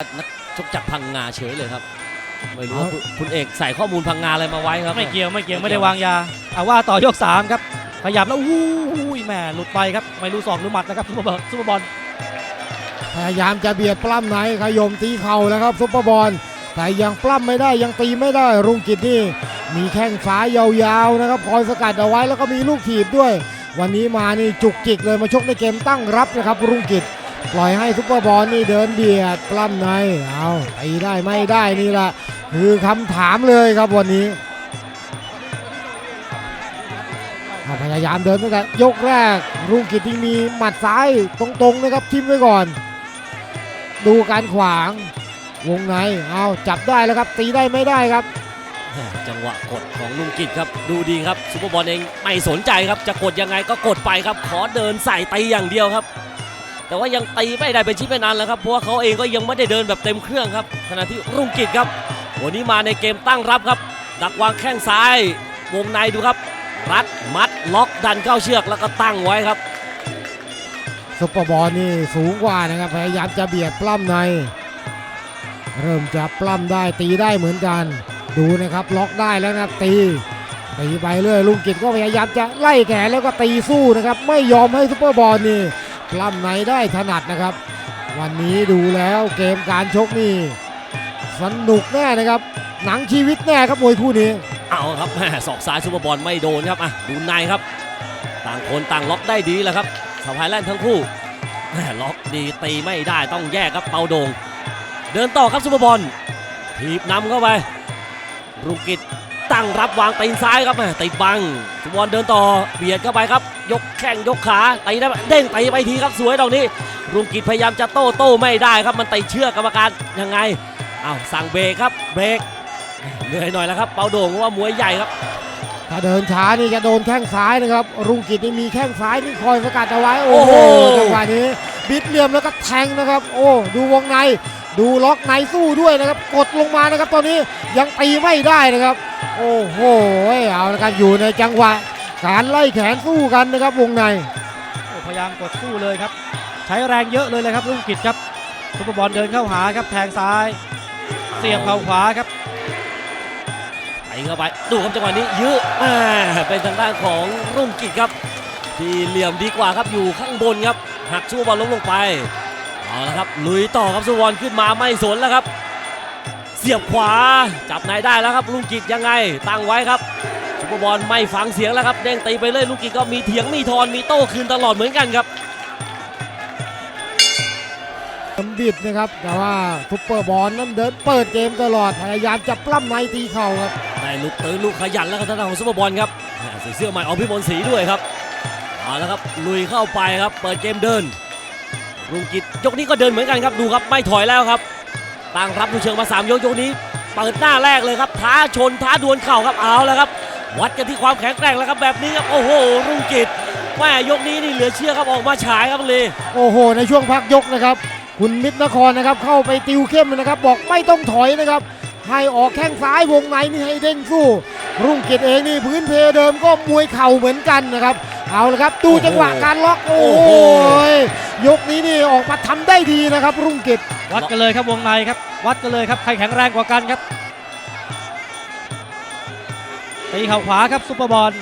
นักชกจากพังงาเฉยเลยครับ ไม่รู้ว่าคุณคุณเอกใส่ข้อมูลพังงาอะไรมาไว้ครับ ไม่เกี่ยวไม่เกี่ยวไม่ได้วางยาเอาว่าต่อยก 3 ครับ ขยับแล้วอู้ยแหม่หลุดไปครับ ไม่รู้ศอกหรือหมัดนะครับซุปเปอร์บอลซุปเปอร์บอลพยายามจะเบียดปล้ำไหนขยมตีเข่าแล้วครับซุปเปอร์บอลแต่ยังปล้ำไม่ได้ยังตีไม่ได้รุ่งกิจนี่มีแข้งซ้ายยาวๆนะครับคอยสกัดเอาไว้แล้วก็มีลูกถีบด้วย วันนี้มานี่จุกจิกเลยมาชกในเกมตั้งรับนะครับรุ่งกิจ ปล่อยให้ซุปเปอร์บอลนี่เดินเบียดปล้ำในเอาตีได้ไม่ได้นี่แหละคือคำถามเลยครับวันนี้พยายามเดินตั้งแต่ยกแรกรุ่งกิจที่มีหมัดซ้ายตรงๆนะครับทิมไว้ก่อน ดูการขวางวงในเอาจับได้แล้วครับตีได้ไม่ได้ครับ จังหวะกดของลุงกิจครับ ดูดีครับซุปเปอร์บอลเองไม่สนใจครับจะกดยังไงก็กดไปครับ ขอเดินใส่ตีอย่างเดียวครับ แต่ว่ายังตีไม่ได้เป็นชิ้นเป็นอันแล้วครับเพราะว่าเขาเองก็ยังไม่ได้เดินแบบเต็มเครื่องครับขณะที่รุ่งกิจครับ วันนี้มาในเกมตั้งรับครับ ดักวางแข้งซ้ายวงในดูครับ รัดมัดล็อกดันเข้าเชือกแล้วก็ตั้งไว้ครับซุปเปอร์บอลนี่สูงกว่านะครับพยายามจะเบียดปล้ำใน เริ่มจะปล้ำได้ตีได้เหมือนกัน ดูนะครับล็อกได้แล้วนะตีตีไปเรื่อยลุงกิจก็พยายามจะไล่แขนแล้วก็ตีสู้นะครับ ไม่ยอมให้ซุปเปอร์บอลนี่ ปล้ำในได้ถนัดนะครับ วันนี้ดูแล้วเกมการชกนี่สนุกแน่นะครับ หนังชีวิตแน่ครับมวยคู่นี้ เอาครับแม่ศอกซ้ายซุปเปอร์บอลไม่โดนครับอะดูในครับ ต่างคนต่างล็อกได้ดีแล้วครับสะพายแล่นทั้งคู่แม่ล็อกดีตีไม่ได้ต้องแยกครับเปาโดง เดินต่อครับซุปเปอร์บอลถีบนำเข้าไปรุงกิจตั้งรับวางตีนซ้ายครับแม่ติดบังซุปเปอร์บอลเดินต่อเบียดเข้าไปครับ ยกแข้งยกขาตีได้ไหมเด้งตีไปทีครับสวยดอกนี้ รุงกิจพยายามจะโต้โต้ไม่ได้ครับมันติดเชือกกรรมการยังไงอ้าวสั่งเบรกครับเบรกเหนื่อยหน่อยแล้วครับเปาโด่งเพราะว่ามวยใหญ่ครับ ถ้าเดินช้านี่จะโดนแข้งซ้ายนะครับ รุ่งกิจนี่มีแข้งซ้ายนี่คอยสกัดเอาไว้โอ้โหโอ้โหจังหวะนี้บิดเหลี่ยมแล้วก็แทงนะครับ โอ้ดูวงในดูล็อกในสู้ด้วยนะครับ กดลงมานะครับ ตอนนี้ยังตีไม่ได้นะครับ โอ้โหเอาละครับอยู่ในจังหวะ การไล่แขนสู้กันนะครับวงในโอ้พยายามกดสู้เลยครับ ใช้แรงเยอะเลยเลยครับลุงกิจครับซุปเปอร์บอลเดินเข้าหาครับแทงซ้าย เสียบเข่าขวาครับไปเข้าไปดูครับจังหวะนี้ยื้อแหม่เป็นทางด้านของรุ่งกิจครับ ที่เหลี่ยมดีกว่าครับอยู่ข้างบนครับหักสู้บอลล้มลงไปเอาละครับลุยต่อครับสู้บอลขึ้นมาไม่สนแล้วครับ เสียบขวาจับในได้แล้วครับลุงกิจยังไงตั้งไว้ครับซุป เปอร์บอลไม่ฟังเสียงแล้วครับเด้งตีไปเลยลุงกิจก็มีเถียงมีทอนมีโต้คืนตลอดเหมือนกันครับบิดนะครับแต่ว่าซุปเปอร์บอลนั้นเดินเปิดเกมตลอดพยายามจะปล้ำในตีเข่าครับได้ลูกตื่นลูกขยันแล้วครับทางด้านของซุปเปอร์บอลครับแหม่ใส่เสื้อใหม่ออกพิมลศรีด้วยครับเอาละครับลุยเข้าไปครับเปิดเกมเดินรุงกิจยกนี้ก็เดินเหมือนกันครับดูครับไม่ถอยแล้วครับตั้งรับดูเชิงมาสามยกยกนี้เปิดหน้าแรกเลยครับท้าชนท้าดวลเข่าครับเอาแล้วครับ วัดกันที่ความแข็งแกร่งแล้วครับแบบนี้ครับโอ้โห รุ่งกิจแม่ยกนี้นี่เหลือเชื่อครับออกมาฉายครับเลยโอ้โห ในช่วงพักยกนะครับ คุณมิตรนครนะครับเข้าไปติวเข้มนะครับ บอกไม่ต้องถอยนะครับให้ออกแข้งซ้ายวงในนี่ให้เด้งสู้ รุ่งเกียรติเองนี่พื้นเพเดิมก็มวยเข่าเหมือนกันนะครับเอาละครับดูจังหวะการล็อกโอ้โหยกนี้นี่ออกมาทำได้ดีนะครับ รุ่งเกียรติวัดกันเลยครับวงในครับ วัดกันเลยครับใครแข็งแรงกว่ากันครับ ตีเข่าขวาครับซุปเปอร์บอล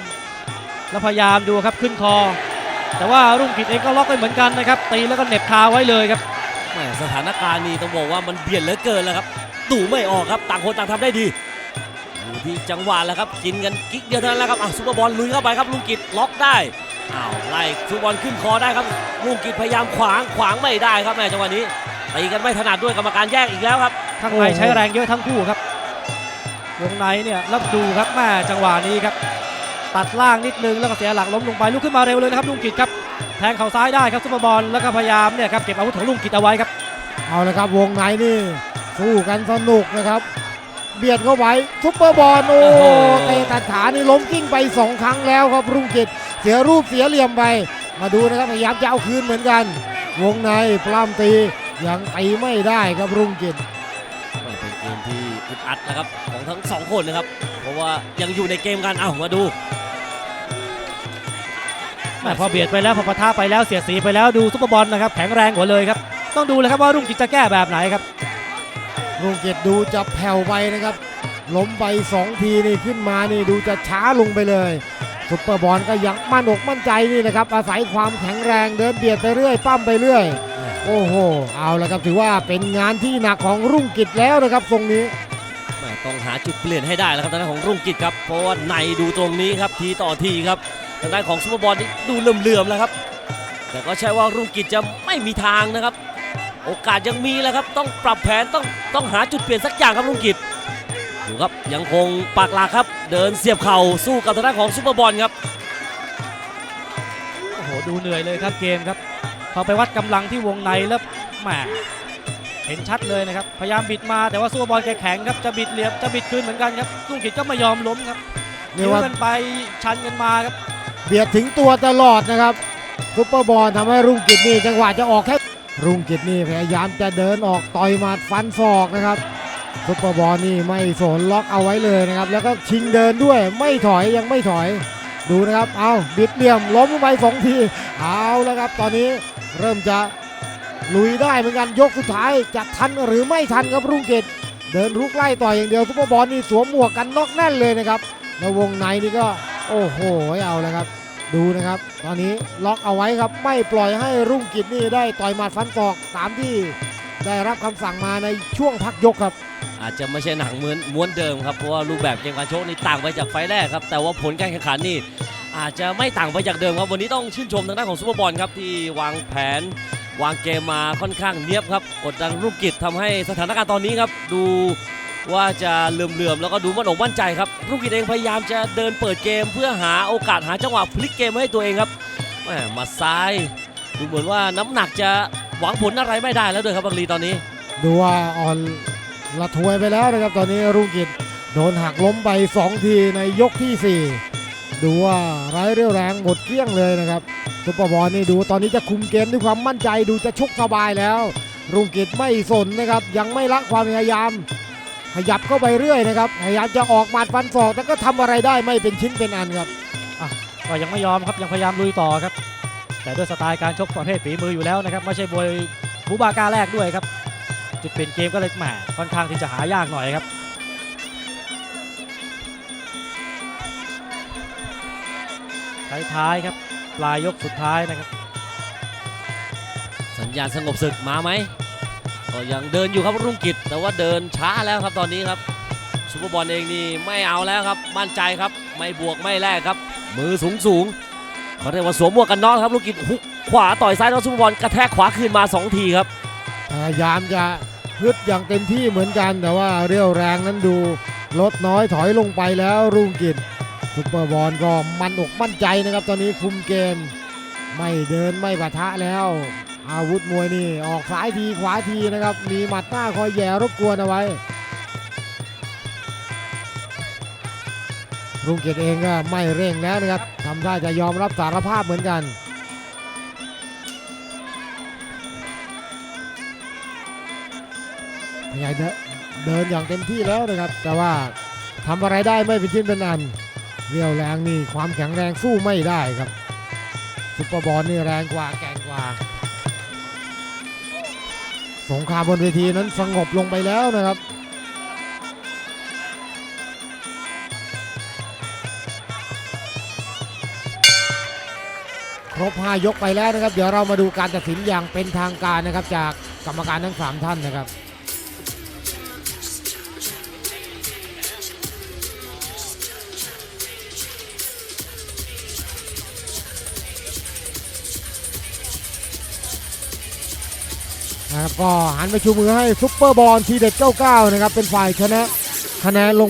แล้วพยายามดูครับขึ้นคอ แต่ว่ารุ่งกิจเองก็ล็อกไปเหมือนกันนะครับ ตีแล้วก็เหน็บคาไว้เลยครับแหม่สถานการณ์นี้ต้องบอกว่ามันเบียดเหลือเกินแล้วครับดูไม่ออกครับต่างคนต่างทำได้ดีอยู่ที่จังหวะแล้วครับกินกันกิ๊กเดียวเท่านั้นแหละครับอะซุปเปอร์บอลลุยเข้าไปครับลุงกิจล็อกได้อ้าวไล่ซุปเปอร์บอลขึ้นคอได้ครับลุงกิจพยายามขวางขวางไม่ได้ครับแม่จังหวะนี้ตีกันไม่ถนัดด้วยกรรมการแยกอีกแล้วครับข้างในใช้แรงเยอะทั้งคู่ครับ วงในเนี่ยรับดูครับแม่จังหวะนี้ครับ ตัดล่างนิดนึงแล้วก็เสียหลักล้มลงไปลุกขึ้นมาเร็วเลยนะครับลุงกิจครับแทงเข่าซ้ายได้ครับซุปเปอร์บอลแล้วก็พยายามเนี่ยครับเก็บอาวุธของลุงกิจเอาไว้ครับเอาละครับวงในนี่สู้กันสนุกนะครับ เบียดเข้าไปซุปเปอร์บอลโอ้โอ้โหเตะตัดขานี่ล้มกิ้งไปสองครั้งแล้วครับรุ่งกิจเสียรูปเสียเหลี่ยมไปมาดูนะครับพยายามจะเอาคืนเหมือนกัน วงในปล้ำตียังตีไม่ได้ครับรุ่งกิจไม่เป็นเกมที่ อึดอัดนะครับของทั้งสองคนนะครับ เพราะว่ายังอยู่ในเกมกันเอ้ามาดูแม่พอเบียดไปแล้วพอปะทะไปแล้วเสียดสีไปแล้วดูซุปเปอร์บอลนะครับแข็งแรงกว่าเลยครับต้องดูเลยครับว่ารุ่งกิจจะแก้แบบไหนครับรุ่งเกตดูจะแผ่วไปนะครับล้มไปสองทีนี่ขึ้นมานี่ดูจะช้าลงไปเลยซุปเปอร์บอลก็ยังมั่นอกมั่นใจนี่นะครับอาศัยความแข็งแรงเดินเบียดไปเรื่อยปั้มไปเรื่อย โอ้โห เอาละครับถือว่าเป็นงานที่หนักของรุ่งกิจแล้วนะครับทรงนี้แหม่ ต้องหาจุดเปลี่ยนให้ได้แล้วครับทางด้านของรุ่งกิจครับเพราะว่าในดูตรงนี้ครับทีต่อทีครับทางด้านของซุปเปอร์บอลนี่ดูเหลื่อมๆแล้วครับ แต่ก็ใช่ว่ารุ่งกิจจะไม่มีทางนะครับ โอกาสยังมีแล้วครับ ต้องปรับแผนต้องต้องหาจุดเปลี่ยนสักอย่างครับรุ่งกิจดูครับยังคงปากหลักครับ เดินเสียบเข่าสู้กับทางด้านของซุปเปอร์บอลครับโอ้โหดูเหนื่อยเลยครับเกมครับพอไปวัดกำลังที่วงในแล้วแหม เห็นชัดเลยนะครับ พยายามบิดมาแต่ว่าสู้บอลแกแข็งครับจะบิดเหลี่ยมจะบิดคืนเหมือนกันครับลุงกิจก็ไม่ยอมล้มครับเรียยื้กอว่ากันไปชันกันมาครับ เบียดถึงตัวตลอดนะครับซุปเปอร์บอลทำให้รุ่งกิจนี่จังหวะจะออกแค่รุ่งกิจนี่พยายามจะเดินออกต่อยหมัดฟันศอกนะครับซุปเปอร์บอลนี่ไม่สนล็อกเอาไว้เลยนะครับ แล้วก็ชิงเดินด้วยไม่ถอยยังไม่ถอยดูนะครับ เอาบิดเหลี่ยมล้มลงไปสองทีเอาแล้วครับ ตอนนี้เริ่มจะ ลุยได้เหมือนกันยกสุดท้ายจะทันหรือไม่ทันครับรุ่งเกิจเดินรุกไล่ต่อยอย่างเดียวซุปเปอร์บอลนี่สวมหมวกกันน็อกแน่นเลยนะครับแล้ววงในนี่ก็โอ้โหเอาแล้วครับดูนะครับ ตอนนี้ล็อกเอาไว้ครับไม่ปล่อยให้รุ่งกิจนี่ได้ต่อยหมัดฟันศอกตามที่ได้รับคำสั่งมาในช่วงพักยกครับ อาจจะไม่ใช่หนังเหมือนม้วนเดิมครับเพราะว่ารูปแบบเกมการชกนี่ต่างไปจากไฟแรกครับแต่ว่าผลการแข่งขันนี่อาจจะไม่ต่างไปจากเดิมครับวันนี้ต้องชื่นชมทางด้านของซูเปอร์บอลครับที่วางแผน วางเกมมาค่อนข้างเนียบครับกดดันรุ่งกิจทำให้สถานการณ์ตอนนี้ครับ ดูว่าจะเหลื่อมๆแล้วก็ดูมั่นอกมั่นใจครับรุ่งกิจเองพยายามจะเดินเปิดเกม เพื่อหาโอกาสหาจังหวะพลิกเกมให้ตัวเองครับแหม่มาซ้ายดูเหมือนว่าน้ำหนักจะหวังผลอะไรไม่ได้แล้วด้วยครับบังลีตอนนี้ ดูว่าอ่อนละทวยไปแล้วนะครับตอนนี้รุ่งกิจโดนหักล้มไป 2 ทีในยกทีสี่4 ดูว่าไร้เรี่ยวแรงหมดเกลี้ยงเลยนะครับ ซุปเปอร์บอลนี่ดูตอนนี้จะคุมเกมด้วยความมั่นใจดูจะชกสบายแล้วรุ่งกิจไม่สนนะครับ ยังไม่ละความพยายาม ขยับเข้าไปเรื่อยนะครับพยายามจะออกหมัดฟันศอกแต่ก็ทำอะไรได้ไม่เป็นชิ้นเป็นอันครับก็ยังไม่ยอมครับยังพยายามลุยต่อครับ แต่ด้วยสไตล์การชกประเภทฝีมืออยู่แล้วนะครับไม่ใช่มวยบูบากาแรกด้วยครับ จุดเปลี่ยนเกมก็เลยแหมค่อนข้างที่จะหายากหน่อยครับท้ายๆครับ ปลายยกสุดท้ายนะครับ สัญญาณสงบศึกมาไหมก็ยังเดินอยู่ครับรุ่งกิจแต่ว่าเดินช้าแล้วครับตอนนี้ครับซูเปอร์บอลเองนี่ไม่เอาแล้วครับมั่นใจครับไม่บวกไม่แลกครับ มือสูงสูงเขาเรียกว่าสวมหมวกกันน็อกครับรุ่งกิจฮุกขวาต่อยซ้ายแล้วซูเปอร์บอลกระแทกขวาคืนมา 2 ทีครับพยายามจะฮึดอย่างเต็มที่เหมือนกันแต่ว่าเรี่ยวแรงนั้นดูลดน้อยถอยลงไปแล้วรุ่งกิจ ซุปเปอร์บอลก็มันอกมั่นใจนะครับ ตอนนี้คุมเกม ไม่เดินไม่ปะทะแล้ว อาวุธมวยนี่ออกซ้ายทีขวาทีนะครับ มีหมัดหน้าคอยแย่รบกวนเอาไว้รุ่งเกียรติเองก็ไม่เร่งแล้วนะครับทำท่าจะยอมรับสารภาพเหมือนกันยังไงเดินเดินอย่างเต็มที่แล้วนะครับ แต่ว่าทำอะไรได้ไม่เป็นชิ้นเป็นอัน เรียวแรงนี่ความแข็งแรงสู้ไม่ได้ครับซุปเปอร์บอลนี่แรงกว่าแก่งกว่า สงครามบนเวทีนั้นสงบลงไปแล้วนะครับครบ 5 ยกไปแล้วนะครับ เดี๋ยวเรามาดูการตัดสินอย่างเป็นทางการนะครับ จากกรรมการทั้ง 3 ท่านนะครับ นะครับก็หันไปชูมือให้ซุปเปอร์บอลทีเด็ด 99 นะครับ เป็นฝ่ายชนะคะแนนลง